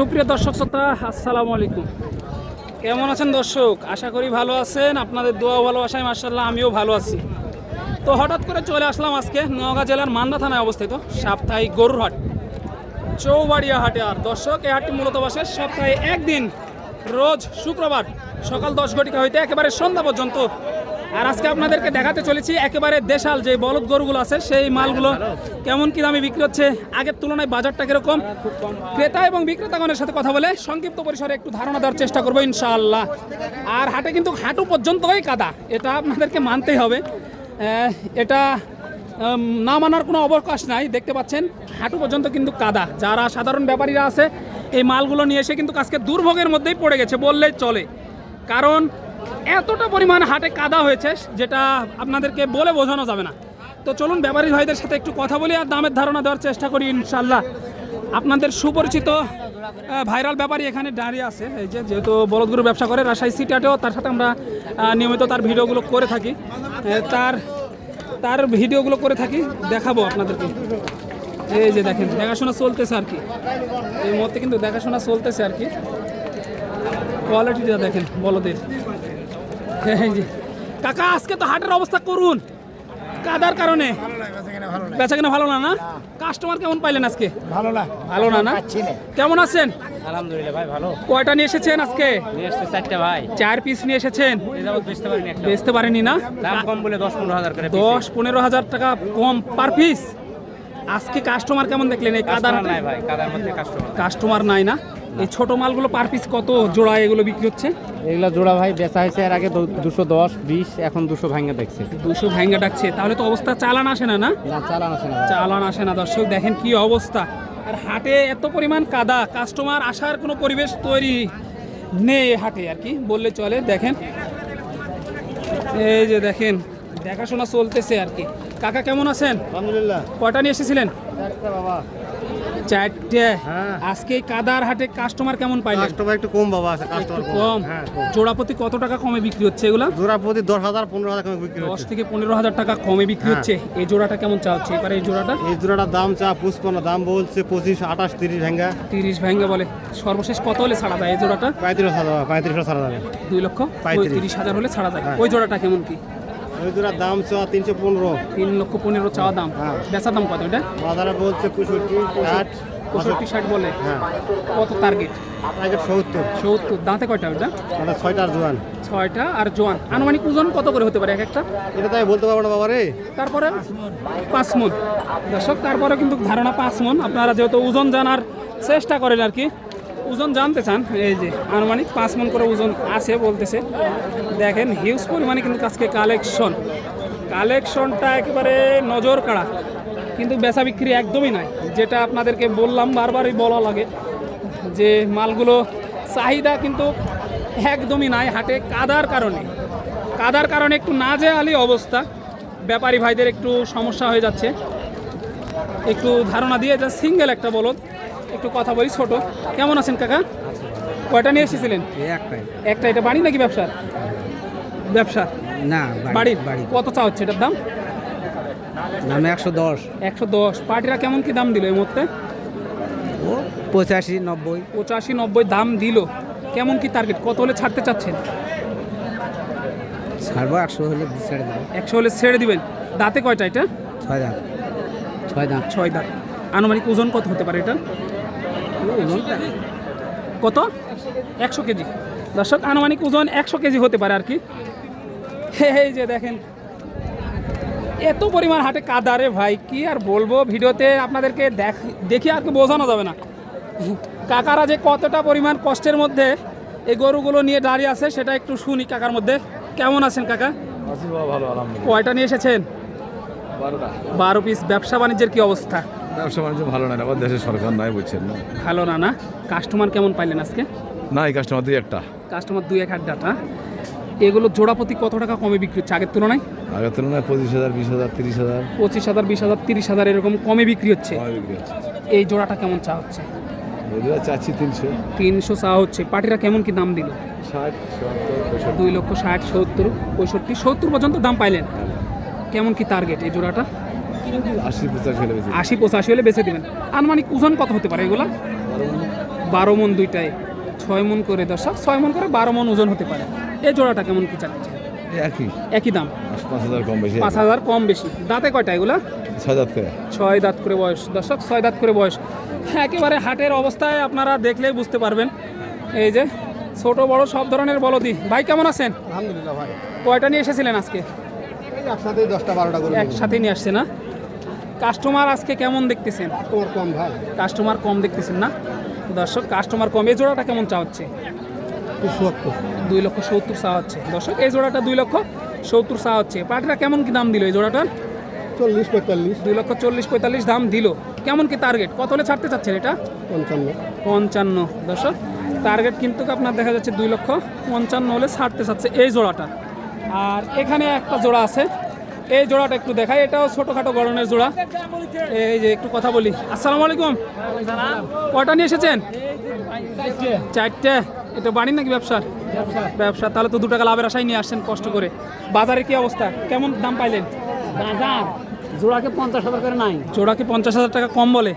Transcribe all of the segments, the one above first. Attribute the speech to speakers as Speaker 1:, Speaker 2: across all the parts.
Speaker 1: সুপ্রিয় দর্শক শ্রোতা, আসসালামু আলাইকুম। কেমন আছেন দর্শক? আশা করি ভালো আছেন। আপনাদের দোয়া ভালোবাসায় মার্শাল্লাহ আমিও ভালো আছি। তো হঠাৎ করে চলে আসলাম আজকে নওগাঁ জেলার মান্দা থানায় অবস্থিত সাপ্তাহিক গরুর হাট। চৌবাড়িয়া হাটে আর দর্শক, এই হাটটি মূলত বসে সপ্তাহে একদিন, রোজ শুক্রবার সকাল দশ ঘটিকা হইতে একেবারে সন্ধ্যা পর্যন্ত আর আজকে আপনাদেরকে দেখাতে চলেছি একেবারে দেশাল যে বলদ গরুগুলো আছে, সেই মালগুলো কেমন কি দামে বিক্রি হচ্ছে, আগের তুলনায় বাজারটা কীরকম? ক্রেতা এবং বিক্রেতাগণের সাথে কথা বলে সংক্ষিপ্ত পরিসরে একটু ধারণা দেওয়ার চেষ্টা করব ইনশাআল্লাহ। আর হাটে কিন্তু হাঁটু পর্যন্তই কাদা, এটা আপনাদেরকে মানতেই হবে। এটা না মানার কোনো অবকাশ নাই, দেখতে পাচ্ছেন, হাঁটু পর্যন্ত কিন্তু কাদা। যারা সাধারণ ব্যাপারীরা আছে, এই মালগুলো নিয়ে এসে কিন্তু আজকে দুর্ভোগের মধ্যেই পড়ে গেছে, বললেই চলে। কারণ এতটা পরিমাণ হাটে কাদা হয়েছে যেটা আপনাদেরকে বলে বোঝানো যাবে না। তো চলুন ব্যাপারী ভাইদের সাথে একটু কথা বলি আর দামের ধারণা দেওয়ার চেষ্টা করি ইনশাল্লাহ আপনাদের সুপরিচিত ভাইরাল ব্যাপারী এখানে দাঁড়িয়ে আছে। এই যে যেহেতু বলদগুরু ব্যবসা করে, রাজশাহী সিটিয়াটেও তার সাথে আমরা নিয়মিত তার ভিডিওগুলো করে থাকি। তার তার ভিডিওগুলো করে থাকি, দেখাবো আপনাদেরকে। এই যে দেখেন, দেখাশোনা চলতেছে আর কি। এই মুহূর্তে কিন্তু দেখাশোনা চলতেছে আর কি। কোয়ালিটিটা দেখেন বলদের। কাকা আজকে তো হাটের অবস্থা করুন। কাদার কারণে। বেচা কেনা ভালো না না? কাস্টমার কেমন পাইলেন আজকে?
Speaker 2: ভালো না।
Speaker 1: ভালো না না? কেমন আছেন?
Speaker 2: আলহামদুলিল্লাহ ভাই ভালো।
Speaker 1: কয়টা নিয়ে এসেছেন আজকে?
Speaker 2: নিয়ে এসছে চারটে ভাই।
Speaker 1: চার পিস নিয়ে এসেছেন?
Speaker 2: বেচতে পারিনি
Speaker 1: বেচতে পারেনি না?
Speaker 2: দাম কম বলে দশ পনেরো হাজার করে
Speaker 1: দশ পনেরো হাজার টাকা কম পার পিস আজকে কাস্টমার কেমন দেখলেন এই কাদার
Speaker 2: কাদার নাই ভাই কাদার মধ্যে কাস্টমার
Speaker 1: কাস্টমার নাই না? এই ছোট মালগুলো পার পিস কত জোড়া এগুলো বিক্রি হচ্ছে?
Speaker 3: এগুলো জোড়া ভাই বেচা হয়েছে এর আগে দুশো দশ বিশ এখন দুশো ভাঙে দেখছে।
Speaker 1: দুশো ভাঙ্গা ডাকছে। তাহলে তো অবস্থা চালান আসে না না?
Speaker 3: চালান আসে না
Speaker 1: চালান আসে না। দর্শক দেখেন কি অবস্থা। আর হাটে এত পরিমাণ কাদা কাস্টমার আসার কোনো পরিবেশ তৈরি নেই হাটে আর কি বললে চলে। দেখেন এই যে দেখেন দেখাশোনা চলতেছে আর কি। কাকা কেমন আছেন?
Speaker 3: আলহামদুলিল্লাহ।
Speaker 1: কয়টা নিয়ে এসেছিলেন?
Speaker 3: বাবা।
Speaker 1: চারটে।
Speaker 3: হ্যাঁ।
Speaker 1: আজকে কাদার হাটে কাস্টমার কেমন পাইলেন?
Speaker 3: কাস্টমার একটু কম বাবা আছে কাস্টমার
Speaker 1: কম।
Speaker 3: হ্যাঁ
Speaker 1: জোড়াপতি কত টাকা কমে বিক্রি হচ্ছে এগুলা?
Speaker 3: জোড়া প্রতি দশ হাজার পনেরো হাজার করে বিক্রি
Speaker 1: দশ থেকে পনেরো হাজার টাকা কমে বিক্রি
Speaker 3: হ্যাঁ।
Speaker 1: হচ্ছে। এই জোড়াটা কেমন চা হচ্ছে? এবারে এই জোড়াটা?
Speaker 3: এই জোড়াটার দাম চা পুষ্পন্ন দাম বলছে পঁচিশ আঠাশ তিরিশ ভেঙ্গা।
Speaker 1: তিরিশ ভেঙ্গে বলে। সর্বশেষ কত হলে ছাড়া যায় এই জোড়াটা?
Speaker 3: পঁয়ত্রিশ হাজার পঁয়ত্রিশ হাজার যাবে।
Speaker 1: দুই লক্ষ
Speaker 3: পঁয়ত্রিশ।
Speaker 1: তিরিশ হাজার হলে ছাড়া যায়। ওই জোড়াটা কেমন কি?
Speaker 3: জোড়ার দাম চা তিনশো পনেরো।
Speaker 1: তিন লক্ষ পনেরো চাওয়া দাম।
Speaker 3: হ্যাঁ।
Speaker 1: বেচার দাম কত এটা?
Speaker 3: বাজারে বলছে পঁয়ষট্টি ষাট।
Speaker 1: পঁয়ষট্টি ষাট বলে।
Speaker 3: হ্যাঁ।
Speaker 1: কত টার্গেট
Speaker 3: প্যাকেট সত্তর।
Speaker 1: সত্তর। দাঁতে কয়টা ওটা?
Speaker 3: মানে ছয়টার জোয়ান।
Speaker 1: ছয়টা আর জোয়ান। আনুমানিক ওজন কত করে হতে পারে এক একটা?
Speaker 3: এটা তাই বলতে পারব না বাবা রে
Speaker 1: তারপরে? পাঁচ মন। দর্শক তারপরে কিন্তু ধারণা পাঁচ মন। আপনারা যেহেতু ওজন জানার চেষ্টা করেন আর কি ওজন জানতে চান, এই যে আনুমানিক পাঁচ মন করে ওজন আছে বলতেছে। দেখেন হিউজ পরিমাণে কিন্তু আজকে কালেকশন কালেকশনটা একেবারে নজর কাড়া, কিন্তু বেচা বিক্রি একদমই নাই। যেটা আপনাদেরকে বললাম, বারবারই বলা লাগে যে মালগুলো চাহিদা কিন্তু একদমই নাই হাটে, কাদার কারণে। কাদার কারণে একটু নাজে আলি অবস্থা। ব্যাপারী ভাইদের একটু সমস্যা হয়ে যাচ্ছে। একটু ধারণা দিয়ে যা সিঙ্গেল একটা বলদ। একটু কথা বলি ছোট। কেমন আছেন কাকা? কয়টা নিয়ে এসেছিলেন? একটা। এটা বাড়ি নাকি ব্যবসা? ব্যবসা?
Speaker 3: না বাড়ির?
Speaker 1: বাড়ি। কত চা হচ্ছে এটার দাম?
Speaker 3: দাম একশো দশ।
Speaker 1: একশো দশ। পার্টিরা কেমন কি দাম দিল এই মুহূর্তে?
Speaker 3: ও পঁচাশি নব্বই।
Speaker 1: পঁচাশি নব্বই দাম দিল। কেমন কি টার্গেট কত হলে ছাড়তে চাচ্ছেন?
Speaker 3: ছাড়বো একশো হলে ছেড়ে দেবেন
Speaker 1: একশো হলে ছেড়ে দিবেন। দাঁতে কয়টা এটা?
Speaker 3: ছয় দাম ছয় দাম
Speaker 1: ছয় দাঁত। আনুমানিক ওজন কত হতে পারে এটা? কত? একশো কেজি। দর্শক আনুমানিক ওজন একশো কেজি হতে পারে আর কি। হে এই যে দেখেন এত পরিমাণ হাটে কাদারে ভাই কি আর বলব? ভিডিওতে আপনাদেরকে দেখ দেখি আর কি বোঝানো যাবে না। কাকারা যে কতটা পরিমাণ কষ্টের মধ্যে এই গরুগুলো নিয়ে দাঁড়িয়ে আছে সেটা একটু শুনি কাকার মধ্যে। কেমন আছেন কাকা?
Speaker 4: ভালো
Speaker 1: কয়টা নিয়ে এসেছেন?
Speaker 4: বারোটা।
Speaker 1: বারো পিস। ব্যবসা বাণিজ্যের কি অবস্থা?
Speaker 4: ব্যবসা বাণিজ্য ভালো না আবার দেশের সরকার নাই বুঝছেন না?
Speaker 1: ভালো না না? কাস্টমার কেমন পাইলেন আজকে?
Speaker 4: নাই কাস্টমার দিয়ে একটা।
Speaker 1: কাস্টমার দুই এক হাজার ডাটা এগুলো জোড়াপতি কত টাকা কমে বিক্রি হচ্ছে? আগের তুলনায়?
Speaker 4: আগের তুলনায় পঁচিশ হাজার বিশ হাজার তিরিশ হাজার।
Speaker 1: পঁচিশ হাজার বিশ হাজার তিরিশ হাজার এরকম কমে বিক্রি হচ্ছে। এই জোড়াটা কেমন চা হচ্ছে?
Speaker 4: চাচ্ছি তিনশো।
Speaker 1: তিনশো চা হচ্ছে। পার্টিরা কেমন কি দাম দিল? দুই লক্ষ ষাট সত্তর পঁয়ষট্টি সত্তর পর্যন্ত দাম পাইলেন। কেমন কি টার্গেট এই জোড়াটা?
Speaker 4: আশি পঁচাশি হলে বেশি
Speaker 1: আশি পঁচাশি হলে বেঁচে দেবেন। আনুমানিক ওজন কত হতে পারে এগুলা? বারো মন। দুইটায়। ছয় মন করে দর্শক ছয় মন করে বারো মন ওজন হতে পারে। এই জোড়াটা কেমন কি চাচ্ছে
Speaker 4: একই।
Speaker 1: একই দাম?
Speaker 4: পাঁচ হাজার কম বেশি।
Speaker 1: পাঁচ হাজার কম বেশি। দাঁতে কয়টা এগুলা?
Speaker 4: ছয় হাজার করে।
Speaker 1: ছয় দাঁত করে বয়স। দর্শক ছয় দাঁত করে বয়স। হ্যাঁ একেবারে হাটের অবস্থায় আপনারা দেখলেই বুঝতে পারবেন। এই যে ছোট বড় সব ধরনের বলদি। ভাই কেমন আছেন?
Speaker 5: আলহামদুলিল্লাহ ভাই।
Speaker 1: কয়টা নিয়ে এসেছিলেন আজকে?
Speaker 5: একসাথে দশটা বারোটা করে
Speaker 1: একসাথে নিয়ে আসছে না? কাস্টমার আজকে কেমন দেখতেছেন?
Speaker 5: তোমার কম ভাই।
Speaker 1: কাস্টমার কম দেখতেছেন না? দর্শক কাস্টমার কম। এই জোড়াটা কেমন চা হচ্ছে? দুই লক্ষ সত্তর চা হচ্ছে। দর্শক এই জোড়াটা দুই লক্ষ সত্তর চা হচ্ছে। পাটিটা কেমন কি দাম দিল এই জোড়াটার?
Speaker 5: চল্লিশ পঁয়তাল্লিশ।
Speaker 1: দুই লক্ষ চল্লিশ পঁয়তাল্লিশ দাম দিল। কেমন কি টার্গেট কত হলে ছাড়তে চাচ্ছেন এটা?
Speaker 5: পঞ্চান্ন।
Speaker 1: পঞ্চান্ন। দর্শক টার্গেট কিন্তু আপনার দেখা যাচ্ছে দুই লক্ষ পঞ্চান্ন হলে ছাড়তে চাচ্ছে এই জোড়াটা। আর এখানে একটা জোড়া আছে এই জোড়াটা একটু দেখাই এটাও ছোটোখাটো গরনের জোড়া। এই যে একটু কথা বলি। আসসালামু আলাইকুম। কটা নিয়ে এসেছেন? চারটে। এটা বাড়ি নাকি ব্যবসার ব্যবসা। তাহলে তো দু টাকা লাভের আশায় নিয়ে আসছেন কষ্ট করে। বাজারে কি অবস্থা? কেমন দাম পাইলেন?
Speaker 3: বাজার। জোড়াকে পঞ্চাশ হাজার করে নাই।
Speaker 1: জোড়াকে পঞ্চাশ হাজার টাকা কম বলে।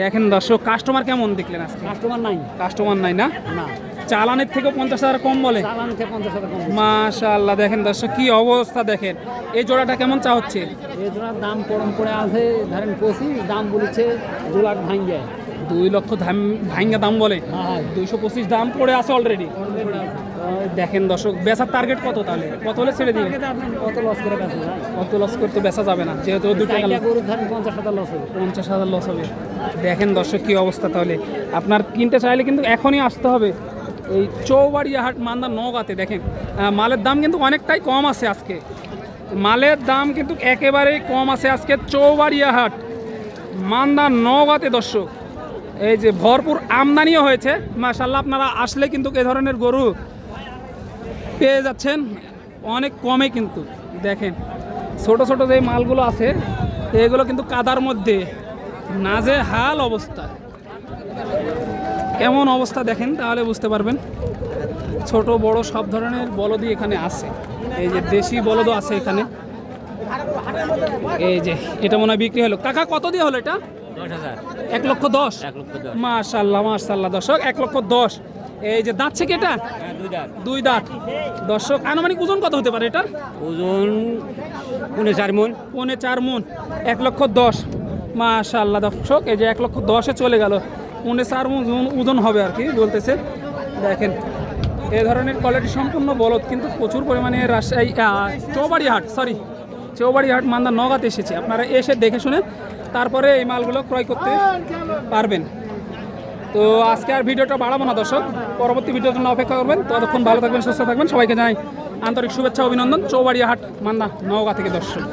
Speaker 1: দেখেন দর্শক কাস্টমার কেমন দেখলেন আজকে?
Speaker 3: কাস্টমার নাই।
Speaker 1: কাস্টমার নাই না?
Speaker 3: না।
Speaker 1: চালানের থেকেও পঞ্চাশ হাজার কম বলে?
Speaker 3: চালান থেকে পঞ্চাশ হাজার কম
Speaker 1: মাশাল্লাহ দেখেন দর্শক কি অবস্থা দেখেন। এই জোড়াটা কেমন চা হচ্ছে?
Speaker 3: এই জোড়ার দাম পরম করে আছে ধরেন পঁচিশ দাম বলেছে দু লাখ ভাঙ্গে।
Speaker 1: দুই লক্ষ দাম ভাঙ্গা দাম বলে?
Speaker 3: হ্যাঁ
Speaker 1: দুইশো পঁচিশ দাম পড়ে আছে অলরেডি দেখেন দর্শক বেচার টার্গেট কত তাহলে? কত হলে ছেড়ে দিবেন?
Speaker 3: কত লস করে
Speaker 1: কত লস করতে বেচা যাবে না যেহেতু দু টাকা
Speaker 3: চারটা গরু ধরেন পঞ্চাশ হাজার লস হবে।
Speaker 1: পঞ্চাশ হাজার লস হবে। দেখেন দর্শক কি অবস্থা তাহলে। আপনার কিনতে চাইলে কিন্তু এখনই আসতে হবে। এই চৌবাড়িয়া হাট মান্দা নগাতে দেখেন মালের দাম কিন্তু অনেকটাই কম আছে আজকে। মালের দাম কিন্তু একেবারেই কম আছে আজকে চৌবাড়িয়া হাট মান্দা নগাতে দর্শক। এই যে ভরপুর আমদানিও হয়েছে মাশাল্লাহ আপনারা আসলে কিন্তু এ ধরনের গরু পেয়ে যাচ্ছেন, অনেক কমে কিন্তু, দেখেন। ছোট ছোট যে মালগুলো আছে, এগুলো কিন্তু কাদার মধ্যে নাজে হাল অবস্থা। কেমন অবস্থা দেখেন তাহলে বুঝতে পারবেন। ছোট বড় সব ধরনের বলদই এখানে আছে। এই যে দেশি বলদও আছে এখানে। এই যে এটা মনে হয় বিক্রি হলো। কাকা কত দিয়ে হলো এটা? এক লক্ষ দশ? মাশাল্লাহ মাশাল্লাহ দর্শক এক লক্ষ দশ। এই যে দাঁতছে কি এটা?
Speaker 2: হ্যাঁ দুই দাঁত।
Speaker 1: দুই দাঁত। দর্শক আনুমানিক ওজন কত হতে পারে এটার?
Speaker 2: ওজন পনেরো চার মন।
Speaker 1: পৌনে চার মন। এক লক্ষ দশ। মাশাল্লাহ দর্শক এই যে এক লক্ষ দশে চলে গেল। পৌনে চার ওজন হবে আর কি বলতেছে। দেখেন, এ ধরনের কোয়ালিটি সম্পূর্ণ বলদ, কিন্তু প্রচুর পরিমাণে রাজশাহী চৌবাড়ি হাট সরি চৌবাড়ি হাট মান্দা নগাতে এসেছে। আপনারা এসে দেখে শুনে তারপরে এই মালগুলো ক্রয় করতে পারবেন। তো আজকে আর ভিডিওটা বাড়াবো না, দর্শক। পরবর্তী ভিডিওর জন্য অপেক্ষা করবেন। ততক্ষণ ভালো থাকবেন, সুস্থ থাকবেন। সবাইকে জানাই আন্তরিক শুভেচ্ছা, অভিনন্দন। চৌবাড়িয়া হাট মান্দা, নওগাঁ থেকে দর্শক।